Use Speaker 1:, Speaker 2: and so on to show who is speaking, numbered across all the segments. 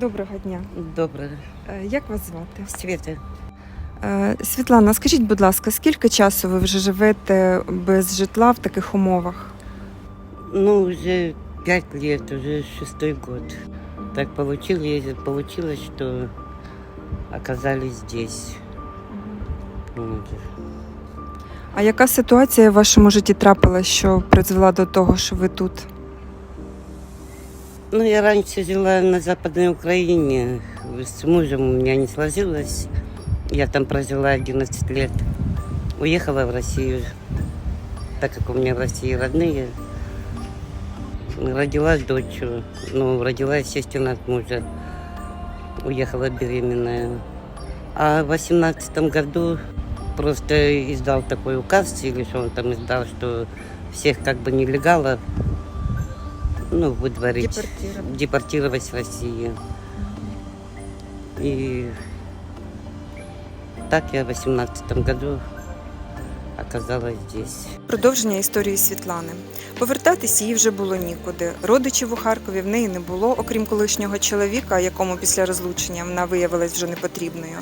Speaker 1: Доброго дня.
Speaker 2: Добре.
Speaker 1: Е, Як вас звати?
Speaker 2: Света.
Speaker 1: Е, Світлана, скажіть, будь ласка, скільки часу ви вже живете без житла в таких умовах?
Speaker 2: Ну, уже пять лет, уже шестой год. Так получилось, получилось что оказались здесь. Вот.
Speaker 1: А яка ситуація в вашому житті трапилась, що призвела до того, що ви тут?
Speaker 2: Ну, я раньше жила на Западной Украине. С мужем у меня не сложилось. Я там прожила 11 лет. Уехала в Россию, так как у меня в России родные. Родилась дочь, ну, родила, естественно, от мужа. Уехала беременная. А в восемнадцатом году просто издал такой указ, или что он там издал, что всех как бы нелегалов, ну, выдворить
Speaker 1: Депортировать.
Speaker 2: депортировать в Россию. И так я в 18 году оказалась здесь.
Speaker 1: Продовження історії Світлани. Повертатись їй вже було нікуди. Родичів у Харкові в неї не було, окрім колишнього чоловіка, якому після розлучення вона виявилась вже непотрібною.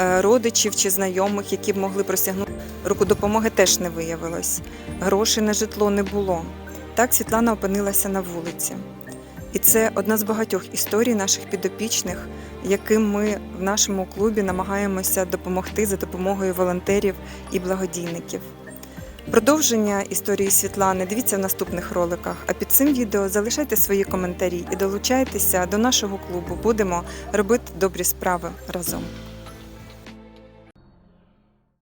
Speaker 1: Е, Родичів чи знайомих, які б могли простягнути руку допомоги, теж не виявилось. Грошей на житло не було. Так Світлана опинилася на вулиці. І це одна з багатьох історій наших підопічних, яким ми в нашому клубі намагаємося допомогти за допомогою волонтерів і благодійників. Продовження історії Світлани дивіться в наступних роликах. А під цим відео залишайте свої коментарі і долучайтеся до нашого клубу. Будемо робити добрі справи разом.